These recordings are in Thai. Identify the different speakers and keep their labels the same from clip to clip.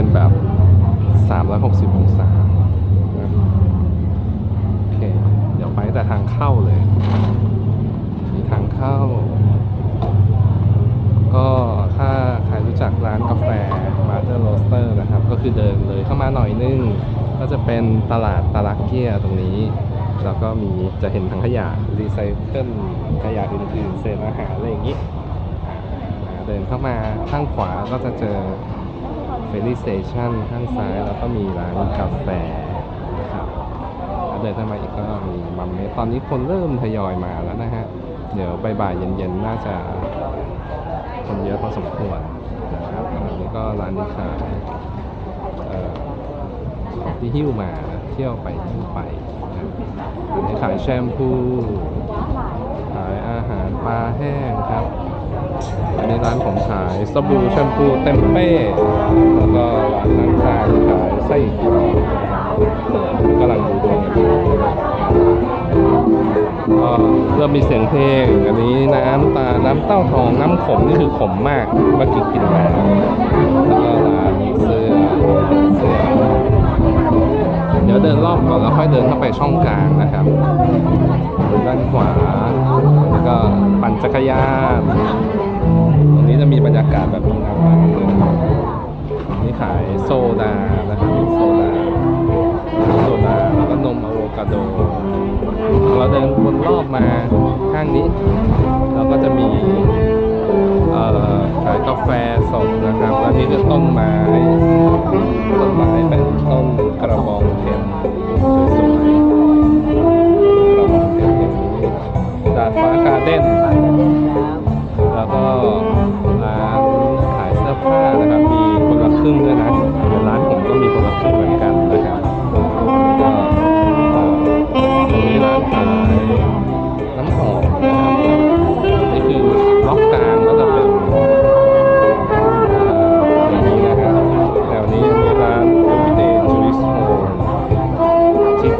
Speaker 1: เป็นแบบ 360 องศาโอเค เดี๋ยวไปแต่ทางเข้าเลยมีทางเข้า ก็ถ้าใครรู้จักร้านกาแฟ Mother Roaster นะครับ ก็คือเดินเลยเข้ามาหน่อยนึง ก็จะเป็นตลาดตาลักเกียตรงนี้ แล้วก็มีจะเห็นทั้งขยะรีไซเคิลขยะอื่นๆเศษอาหารอะไรอย่างนี้เดินเข้ามาข้างขวาก็จะเจอ เฟร y สเตชันข้างซ้ายแล้วก็มีร้านกาแฟนะครับแล้วเดินเข้ามาอีกก็มีมัมเมตตอนนี้คนเริ่มทยอยมาแล้วนะฮะ เดี๋ยวบ่ายๆเย็นๆ น่าจะคนเยอะพอสมควรนะครับอันนี้ก็ร้านนี้ขายของที่หิ้วมานะเที่ยวไปหิ้วไปนะอันนี้ขายแชมพู ขายอาหารปลาแห้งครับ ร้านผมขายสบู่แชมพูเต็มเป้แล้วก็ร้านข้างๆขายไส้กรอกกำลังดูดวงกันอยู่ก็เริ่มมีเสียงเพลง อันนี้น้ำตา น้ำเต้าทอง น้ำขมนี่คือขมมากเมื่อกี้กินมาแล้วก็ร้านเสื้อเสื้อเดี๋ยวเดินรอบก่อนแล้วค่อยเดินเข้าไปช่องกลางนะครับ ด้านขวา แล้วก็ปั่นจักรยาน ตรงนี้จะมีบรรยากาศแบบนี้นะครับตรงนี้ขายโซดา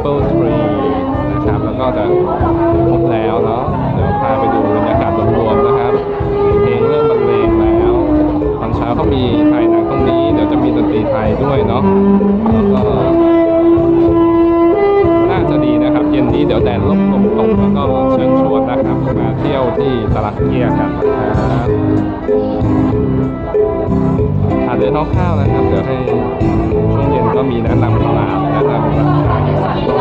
Speaker 1: Triple Tree นะครับ แล้วก็จะครบแล้วเนาะ เดี๋ยวพาไปดูบรรยากาศรวมๆนะครับ เพลงเริ่มบรรเลงแล้ว ตอนเช้าเขามีถ่ายหนังตรงนี้ เดี๋ยวจะมีดนตรีไทยด้วยเนาะ แล้วก็น่าจะดีนะครับ เย็นนี้เดี๋ยวแดดร่มลมตกแล้วก็เชิญชวนนะครับมาเที่ยวที่ตลาดเกียร์กันนะครับอาเดินคร่าวๆนะครับ เดี๋ยวให้ช่วงเย็นก็มีแนะนำตลาดแนะนำรานขา